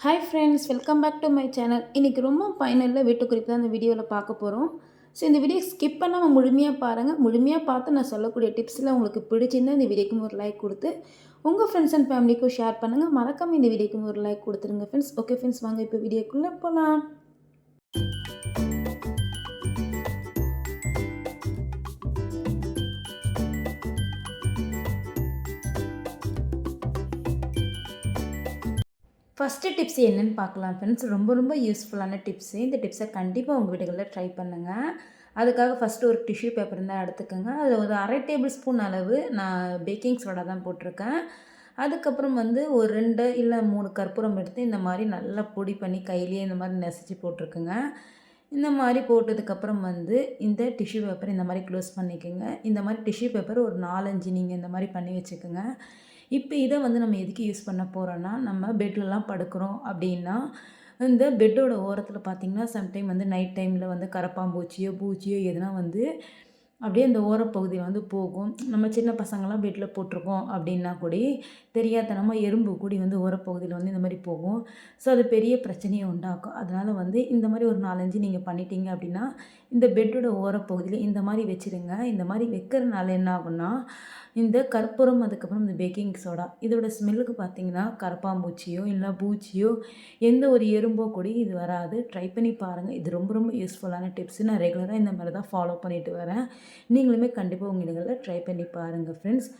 Hi friends welcome back to my channel இன்றைக்கி ரொம்ப பயனுள்ள வீட்டு குறிப்பு தான் இந்த வீடியோவில் பார்க்க போகிறோம் ஸோ இந்த வீடியோ ஸ்கிப் பண்ணாமல் முழுமையாக பாருங்கள் முழுமையாக பார்த்து நான் சொல்லக்கூடிய டிப்ஸில் உங்களுக்கு பிடிச்சிருந்தால் இந்த வீடியோக்கு ஒரு லைக் கொடுத்து உங்கள் ஃப்ரெண்ட்ஸ் அண்ட் ஃபேமிலிக்கும் ஷேர் பண்ணுங்கள் மறக்காமல் இந்த வீடியோக்கு ஒரு லைக் கொடுத்துருங்க ஃப்ரெண்ட்ஸ் ஓகே ஃப்ரெண்ட்ஸ் வாங்க இப்போ வீடியோக்குள்ளே போகலாம் ஃபஸ்ட்டு டிப்ஸ் என்னென்னு பார்க்கலாம் ஃப்ரெண்ட்ஸ் ரொம்ப ரொம்ப யூஸ்ஃபுல்லான டிப்ஸு இந்த டிப்ஸை கண்டிப்பாக உங்கள் வீடுகளில் ட்ரை பண்ணுங்கள் அதுக்காக ஃபஸ்ட்டு ஒரு டிஷ்யூ பேப்பர் இருந்தால் எடுத்துக்கோங்க. அது ஒரு அரை டேபிள் ஸ்பூன் அளவு நான் பேக்கிங் சோடா தான் போட்டிருக்கேன். அதுக்கப்புறம் வந்து ஒரு ரெண்டு இல்லை மூணு கற்பூரம் எடுத்து இந்த மாதிரி நல்லா பொடி பண்ணி கையிலேயே இந்த மாதிரி நெசச்சி போட்டிருக்குங்க. இந்த மாதிரி போட்டதுக்கப்புறம் வந்து இந்த டிஷ்யூ பேப்பர் இந்த மாதிரி க்ளோஸ் பண்ணிக்கோங்க. இந்த மாதிரி டிஷ்யூ பேப்பர் ஒரு நாலஞ்சு நீங்கள் இந்த மாதிரி பண்ணி வச்சுக்கோங்க. இப்போ இதை வந்து நம்ம எதுக்கு யூஸ் பண்ண போகிறோன்னா நம்ம பெட்லலாம் படுக்கிறோம் அப்படின்னா இந்த பெட்டோட ஓரத்தில் பார்த்திங்கன்னா சம்டைம் வந்து நைட் டைமில் வந்து கரப்பாம்பூச்சியோ பூச்சியோ எதுனா வந்து அப்படியே அந்த ஓரப்பகுதியில் வந்து போகும். நம்ம சின்ன பசங்களாம் பெட்டில் போட்டிருக்கோம் அப்படின்னா கூட தெரியாதனமாக எறும்பு கூடி வந்து ஓரப்பகுதியில் வந்து இந்த மாதிரி போகும். ஸோ அது பெரிய பிரச்சனையை உண்டாக்கும். அதனால் வந்து இந்த மாதிரி ஒரு நாலஞ்சு நீங்கள் பண்ணிட்டீங்க அப்படின்னா இந்த பெட்டோட ஓரப்பகுதியில் இந்த மாதிரி வச்சுருங்க. இந்த மாதிரி வைக்கிறதுனால என்ன ஆகும்னா இந்த கற்பூரம் அதுக்கப்புறம் இந்த பேக்கிங் சோடா இதோட ஸ்மெல்லுக்கு பார்த்தீங்கன்னா கரப்பாம்பூச்சியோ இல்லை பூச்சியோ எந்த ஒரு எறும்போ கூட இது வராது. ட்ரை பண்ணி பாருங்கள் இது ரொம்ப ரொம்ப யூஸ்ஃபுல்லான டிப்ஸ் நான் ரெகுலராக இந்த மாதிரி தான் ஃபாலோ பண்ணிட்டு வரேன். நீங்களுமே கண்டிப்பாக உங்கள் இடங்களில் ட்ரை பண்ணி பாருங்கள் ஃப்ரெண்ட்ஸ்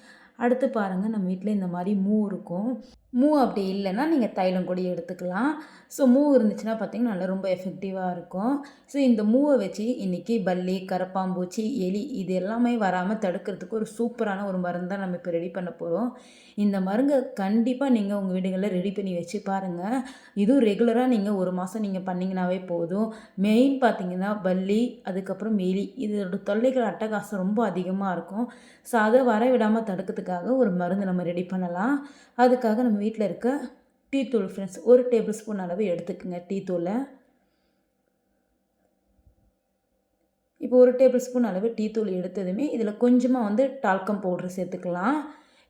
அடுத்து பாருங்கள் நம்ம வீட்டில் இந்த மாதிரி மூ இருக்கும். மூ அப்படி இல்லைன்னா நீங்கள் தைலம் கூட எடுத்துக்கலாம். ஸோ மூ இருந்துச்சுன்னா பார்த்திங்கன்னா நல்லா ரொம்ப எஃபெக்டிவாக இருக்கும். ஸோ இந்த மூவை வச்சு இன்றைக்கி பல்லி கரப்பாம்பூச்சி எலி இது எல்லாமே வராமல் தடுக்கிறதுக்கு ஒரு சூப்பரான ஒரு மருந்து தான் நம்ம இப்போ ரெடி பண்ண போகிறோம் இந்த மருந்தை கண்டிப்பாக நீங்கள் உங்கள் வீடுகளில் ரெடி பண்ணி வச்சு பாருங்கள் இதுவும் ரெகுலராக நீங்கள் ஒரு மாதம் நீங்கள் பண்ணிங்கனாவே போதும். மெயின் பார்த்திங்கன்னா பல்லி அதுக்கப்புறம் எலி. இதோட தொல்லைகள் அட்டகாசம் ரொம்ப அதிகமாக இருக்கும். ஸோ அதை வர விடாமல் தடுக்கிறதுக்காக ஒரு மருந்து நம்ம ரெடி பண்ணலாம். அதுக்காக நம்ம வீட்டில் இருக்க டீ தூள் ஃப்ரெண்ட்ஸ் ஒரு டேபிள் ஸ்பூன் அளவு எடுத்துக்கோங்க டீ தூளை. இப்போ ஒரு டேபிள் ஸ்பூன் அளவு டீ தூள் எடுத்ததுமே இதில் கொஞ்சமாக வந்து டால்கம் பவுட்ரு சேர்த்துக்கலாம்.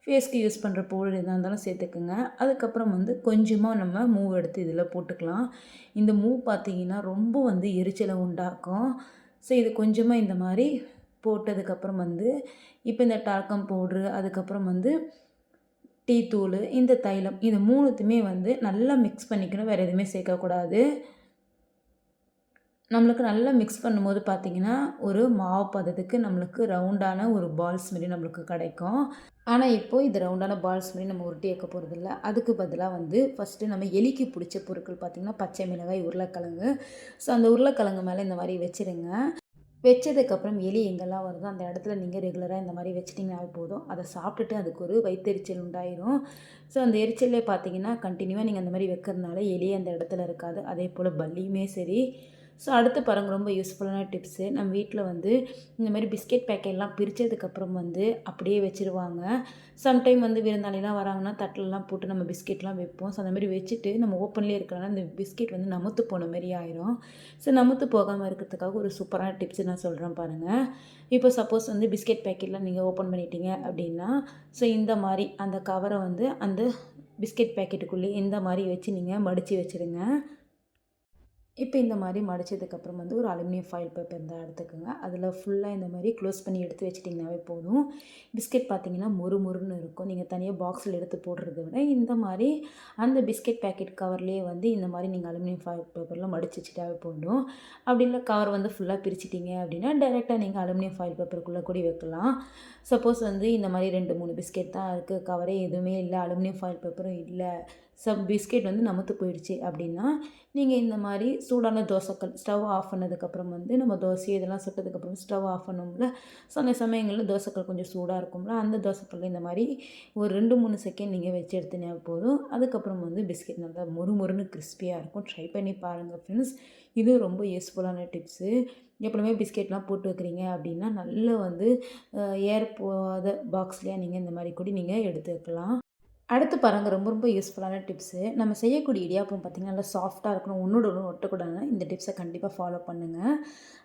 ஃபேஸ்க்கு யூஸ் பண்ணுற பவுடர் எதாக இருந்தாலும் சேர்த்துக்குங்க. அதுக்கப்புறம் வந்து கொஞ்சமாக நம்ம மூவ் எடுத்து இதில் போட்டுக்கலாம். இந்த மூவ் பார்த்திங்கன்னா ரொம்ப வந்து எரிச்சலை உண்டாக்கும். ஸோ இது கொஞ்சமாக இந்த மாதிரி போட்டதுக்கப்புறம் வந்து இப்போ இந்த டால்கம் பவுட்ரு அதுக்கப்புறம் வந்து டீ தூள் இந்த தைலம் இது மூணுத்துமே வந்து நல்லா மிக்ஸ் பண்ணிக்கணும். வேறு எதுவுமே சேர்க்கக்கூடாது. நம்மளுக்கு நல்லா மிக்ஸ் பண்ணும்போது பார்த்திங்கன்னா ஒரு மாவு பதத்துக்கு நம்மளுக்கு ரவுண்டான ஒரு பால்ஸ் மாரி நம்மளுக்கு கிடைக்கும். ஆனால் இப்போது இது ரவுண்டான பால்ஸ் மாரி நம்ம உருட்டி வைக்க போகிறதில்ல அதுக்கு பதிலாக வந்து ஃபஸ்ட்டு நம்ம எலிக்கு பிடிச்ச பொருட்கள் பார்த்திங்கன்னா பச்சை மிளகாய் உருளைக்கிழங்கு. ஸோ அந்த உருளைக்கிழங்கு மேலே இந்த மாதிரி வச்சுருங்க. வச்சதுக்கப்புறம் எலி எங்கெல்லாம் வருதோ அந்த இடத்துல நீங்கள் ரெகுலராக இந்த மாதிரி வச்சிட்டிங்கனாவே போதும். அதை சாப்பிட்டுட்டு அதுக்கு ஒரு வயிற்றெரிச்சல் உண்டாயிரும். ஸோ அந்த எரிச்சலே பார்த்தீங்கன்னா கண்டினியூவாக நீங்கள் அந்த மாதிரி வைக்கிறதுனால எலி அந்த இடத்துல இருக்காது. அதே போல் பல்லியுமே சரி. ஸோ அடுத்து பாருங்கள் ரொம்ப யூஸ்ஃபுல்லான டிப்ஸு நம்ம வீட்டில் வந்து இந்த மாதிரி பிஸ்கெட் பேக்கெட்லாம் பிரித்ததுக்கப்புறம் வந்து அப்படியே வச்சுருவாங்க. சம்டைம் வந்து விருந்தாளிலாம் வராங்கன்னா தட்டிலலாம் போட்டு நம்ம பிஸ்கெட்லாம் வைப்போம். ஸோ அந்த மாதிரி வச்சுட்டு நம்ம ஓப்பன்லேயே இருக்கிறனால அந்த பிஸ்கெட் வந்து நமுத்து போன மாதிரி ஆயிரும். ஸோ நமுத்து போகாமல் இருக்கிறதுக்காக ஒரு சூப்பரான டிப்ஸ் நான் சொல்கிறேன் பாருங்கள் இப்போ சப்போஸ் வந்து பிஸ்கெட் பேக்கெட்லாம் நீங்கள் ஓப்பன் பண்ணிட்டீங்க அப்படின்னா ஸோ இந்த மாதிரி அந்த கவரை வந்து அந்த பிஸ்கெட் பேக்கெட்டுக்குள்ளேயே இந்த மாதிரி வச்சு நீங்கள் மடித்து வச்சுருங்க. இப்போ இந்த மாதிரி மடித்ததுக்கப்புறம் வந்து ஒரு அலுமினியம் ஃபாயில் பேப்பர் இருந்தால் எடுத்துக்கோங்க. அதில் ஃபுல்லாக இந்த மாதிரி க்ளோஸ் பண்ணி எடுத்து வச்சிட்டிங்கனாவே போதும். பிஸ்கெட் பார்த்தீங்கன்னா மொறு மொறுன்னு இருக்கும். நீங்கள் தனியாக பாக்ஸில் எடுத்து போடுறத விட இந்த மாதிரி அந்த பிஸ்கெட் பேக்கெட் கவர்லேயே வந்து இந்த மாதிரி நீங்கள் அலுமினியம் ஃபாயில் பேப்பரில் மடிச்சு வச்சுட்டாவே போதும். அப்படி இல்லை கவர் வந்து ஃபுல்லாக பிரிச்சிட்டிங்க அப்படின்னா டேரெக்டாக நீங்கள் அலுமினியம் ஃபாயில் பேப்பருக்குள்ளே கூட வைக்கலாம். சப்போஸ் வந்து இந்த மாதிரி ரெண்டு மூணு பிஸ்கெட் தான் இருக்குது கவரே எதுவுமே இல்லை. அலுமினியம் ஃபாயில் பேப்பரும் இல்லை. சப் பிஸ்கெட் வந்து நமத்து போயிடுச்சு அப்படின்னா நீங்கள் இந்த மாதிரி சூடான தோசைக்கல் ஸ்டவ் ஆஃப் பண்ணதுக்கப்புறம் வந்து நம்ம தோசை இதெல்லாம் சுட்டதுக்கப்புறம் ஸ்டவ் ஆஃப் பண்ணும்ல. சில சமயங்களில் தோசைக்கல் கொஞ்சம் சூடாக இருக்கும்ல அந்த தோசைக்கல் இந்த மாதிரி ஒரு ரெண்டு மூணு செகண்ட் நீங்கள் வச்சு எடுத்துனே போதும். அதுக்கப்புறம் வந்து பிஸ்கெட் நல்லா மொறு மொறுன்னு கிறிஸ்பியாக இருக்கும். ட்ரை பண்ணி பாருங்கள் ஃப்ரெண்ட்ஸ் இது ரொம்ப யூஸ்ஃபுல்லான டிப்ஸு எப்பவுமே பிஸ்கெட்லாம் போட்டு வைக்கிறீங்க அப்படின்னா நல்லா வந்து ஏர் போகாத பாக்ஸ்லேயே நீங்கள் இந்த மாதிரி கூட நீங்கள் எடுத்து வைக்கலாம் அடுத்து பாருங்க ரொம்ப ரொம்ப யூஸ்ஃபுல்லான டிப்ஸு நம்ம செய்யக்கூடிய இடியாப்பம் பார்த்திங்கன்னா நல்லா சாஃப்ட்டாக இருக்கணும். ஒன்றோட ஒன்று ஒட்டக்கூடாதுன்னா இந்த டிப்ஸை கண்டிப்பாக ஃபாலோ பண்ணுங்கள்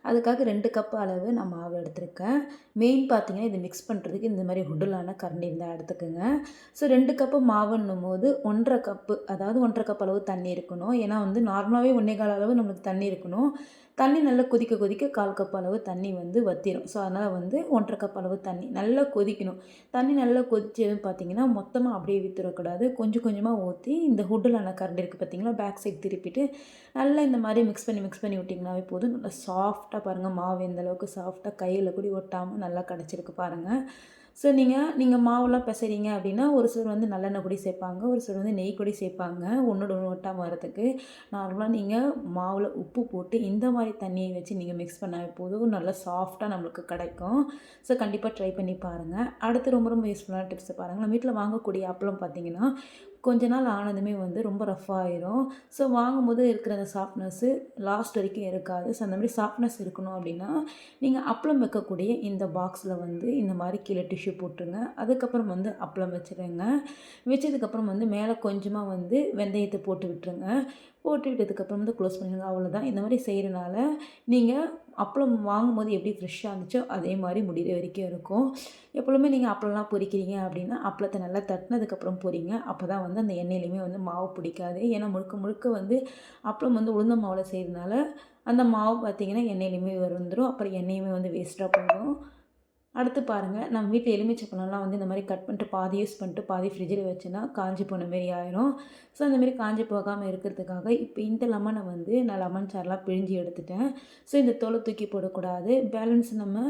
அதுக்காக ரெண்டு கப் அளவு நான் மாவு எடுத்திருக்கேன். மெயின் பார்த்திங்கன்னா இது மிக்ஸ் பண்ணுறதுக்கு இந்த மாதிரி ஹுடலான கரண்டி இருந்தால் எடுத்துக்கோங்க. ஸோ ரெண்டு கப்பு மாவுன்னும் போது ஒன்றரை கப்பு அதாவது ஒன்றரை கப் அளவு தண்ணி இருக்கணும். ஏன்னா வந்து நார்மலாகவே ஒன்றே கால அளவு நம்மளுக்கு தண்ணி இருக்கணும். தண்ணி நல்லா கொதிக்க கொதிக்க கால் கப் அளவு தண்ணி வந்து வற்றிடும் ஸோ அதனால் வந்து ஒன்றரை கப் அளவு தண்ணி நல்லா கொதிக்கணும். தண்ணி நல்லா கொதிச்சதுன்னு பார்த்தீங்கன்னா மொத்தமாக அப்படியே விற்றுறக்கூடாது கொஞ்சம் கொஞ்சமாக ஊற்றி இந்த ஹுட்டிலான கரண்ட் இருக்குது பார்த்தீங்களா பேக் சைட் திருப்பிட்டு நல்லா இந்த மாதிரி மிக்ஸ் பண்ணி மிக்ஸ் பண்ணி விட்டிங்கனாவே போதும். நல்லா சாஃப்டாக பாருங்கள் மாவு எந்த அளவுக்கு சாஃப்டாக கையில் கூட ஒட்டாமல் நல்லா கிடச்சிருக்கு பாருங்கள் ஸோ நீங்கள் நீங்கள் மாவெல்லாம் பிசைறீங்க அப்படின்னா ஒரு சிலர் வந்து நல்லெண்ணெய் பொடி சேர்ப்பாங்க ஒரு சிலர் வந்து நெய் கொடி சேர்ப்பாங்க ஒன்றோட ஒன்று ஒட்டாமல் வரதுக்கு நார்மலாக நீங்கள் மாவில் உப்பு போட்டு இந்த மாதிரி தண்ணியை வச்சு நீங்கள் மிக்ஸ் பண்ணால் போதும். நல்லா சாஃப்டாக நம்மளுக்கு கிடைக்கும். ஸோ கண்டிப்பாக ட்ரை பண்ணி பாருங்கள் அடுத்து ரொம்ப ரொம்ப யூஸ்ஃபுல்லான டிப்ஸை பாருங்கள் நம்ம வீட்டில் வாங்கக்கூடிய அப்பளம் பார்த்தீங்கன்னா கொஞ்ச நாள் ஆனதுமே வந்து ரொம்ப ரஃப் ஆயிரும். ஸோ வாங்கும்போது இருக்கிற அந்த சாஃப்ட்னஸ்ஸு லாஸ்ட் வரைக்கும் இருக்காது. ஸோ அந்த மாதிரி சாஃப்ட்னஸ் இருக்கணும் அப்படின்னா நீங்கள் அப்பளம் வைக்கக்கூடிய இந்த பாக்ஸில் வந்து இந்த மாதிரி கீழே டிஷ்யூ போட்டுருங்க. அதுக்கப்புறம் வந்து அப்பளம் வச்சுருங்க. வச்சதுக்கப்புறம் வந்து மேலே கொஞ்சமாக வந்து வெந்தயத்தை போட்டு விட்டுருங்க. போட்டு விட்டதுக்கப்புறம் வந்து க்ளோஸ் பண்ணிடுங்க. அவ்வளோதான் இந்த மாதிரி செய்கிறனால நீங்கள் அப்பளம் வாங்கும்போது எப்படி ஃப்ரெஷ்ஷாக இருந்துச்சோ அதே மாதிரி முடிகிற வரைக்கும் இருக்கும். எப்பொழுதுமே நீங்கள் அப்பளம்லாம் பொரிக்கிறீங்க அப்படின்னா அப்பளத்தை நல்லா தட்டினதுக்கப்புறம் பொரிங்க. அப்போ தான் வந்து அந்த எண்ணெயிலையுமே வந்து மாவு பிடிக்காது. ஏன்னா முழுக்க முழுக்க வந்து அப்பளம் வந்து உளுந்த மாவில் செய்கிறதுனால அந்த மாவு பார்த்திங்கன்னா எண்ணெயிலையுமே வந்துடும் அப்புறம் எண்ணெயுமே வந்து வேஸ்ட்டாக போயிடும். அடுத்து பாருங்கள் நம்ம வீட்டில் எலுமிச்சை பழம்லாம் வந்து இந்த மாதிரி கட் பண்ணிட்டு பாதி யூஸ் பண்ணிட்டு பாதி ஃப்ரிட்ஜில் வச்சுன்னா காஞ்சி போன மாரி ஆயிரும். ஸோ அந்தமாரி காஞ்சி போகாமல் இருக்கிறதுக்காக இப்போ இந்த லெமனை வந்து நான் லெமன் சாரெலாம் பிழிஞ்சு எடுத்துட்டேன். ஸோ இந்த தோலை தூக்கி போடக்கூடாது. பேலன்ஸ் நம்ம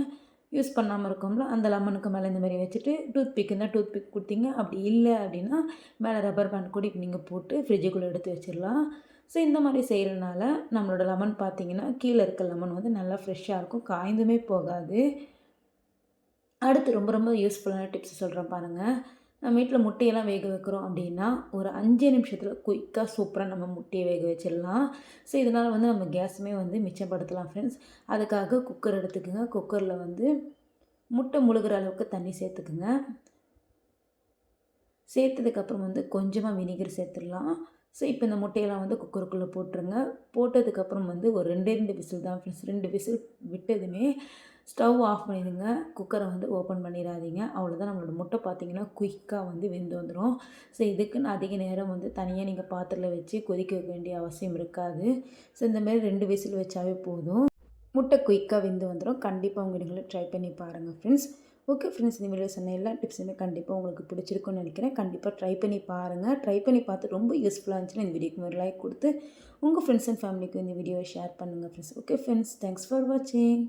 யூஸ் பண்ணாமல் இருக்கோம்ல அந்த லெமனுக்கு மேலே இந்த மாதிரி வச்சுட்டு டூத் பிக் இருந்தால் டூத் பிக் கொடுத்தீங்க. அப்படி இல்லை அப்படின்னா மேலே ரப்பர் பேண்ட் கூட நீங்கள் போட்டு ஃப்ரிட்ஜுக்குள்ளே எடுத்து வச்சிடலாம் ஸோ இந்த மாதிரி செய்கிறனால நம்மளோட லெமன் பார்த்தீங்கன்னா கீழே இருக்க லெமன் வந்து நல்லா ஃப்ரெஷ்ஷாக இருக்கும். காய்ந்துமே போகாது. அடுத்து ரொம்ப ரொம்ப யூஸ்ஃபுல்லான டிப்ஸ் சொல்கிறேன் பாருங்கள் நம்ம வீட்டில் முட்டையெல்லாம் வேக வைக்கிறோம் அப்படின்னா ஒரு அஞ்சு நிமிஷத்தில் குயிக்காக சூப்பராக நம்ம முட்டையை வேக வச்சிடலாம். ஸோ இதனால் வந்து நம்ம கேஸுமே வந்து மிச்சப்படுத்தலாம் ஃப்ரெண்ட்ஸ் அதுக்காக குக்கர் எடுத்துக்கோங்க. குக்கரில் வந்து முட்டை முழுகிற அளவுக்கு தண்ணி சேர்த்துக்குங்க. சேர்த்ததுக்கப்புறம் வந்து கொஞ்சமாக வினிகர் சேர்த்துடலாம். ஸோ இப்போ இந்த முட்டையெல்லாம் வந்து குக்கருக்குள்ளே போட்டுருங்க. போட்டதுக்கப்புறம் வந்து ஒரு ரெண்டே ரெண்டு விசில் தான் ஃப்ரெண்ட்ஸ் ரெண்டு விசில் விட்டதுமே ஸ்டவ் ஆஃப் பண்ணிடுங்க. குக்கரை வந்து ஓப்பன் பண்ணிடாதீங்க. அவ்வளோதான் நம்மளோட முட்டை பார்த்தீங்கன்னா குயிக்காக வந்து வெந்து வந்துடும் ஸோ இதுக்குன்னு அதிக நேரம் வந்து தனியாக நீங்கள் பாத்திரத்தில் வச்சு கொதிக்க வைக்க வேண்டிய அவசியம் இருக்காது. ஸோ இந்தமாரி ரெண்டு விசில் வச்சாவே போதும். முட்டை குயிக்காக வெந்து வந்துடும் கண்டிப்பாக உங்கள் ட்ரை பண்ணி பாருங்கள் ஃப்ரெண்ட்ஸ் ஓகே ஃப்ரெண்ட்ஸ் இந்த வீடியோ சொன்ன எல்லா டிப்ஸுமே கண்டிப்பாக உங்களுக்கு பிடிச்சிருக்குன்னு நினைக்கிறேன். கண்டிப்பாக ட்ரை பண்ணி பாருங்கள் ட்ரை பண்ணி பார்த்து ரொம்ப யூஸ்ஃபுல்லாக இருந்துச்சுன்னா இந்த வீடியோக்கு ஒரு லைக் கொடுத்து உங்கள் ஃப்ரெண்ட்ஸ் அண்ட் ஃபேமிலிக்கு இந்த வீடியோவை ஷேர் பண்ணுங்கள் friends okay friends thanks for வாட்சிங்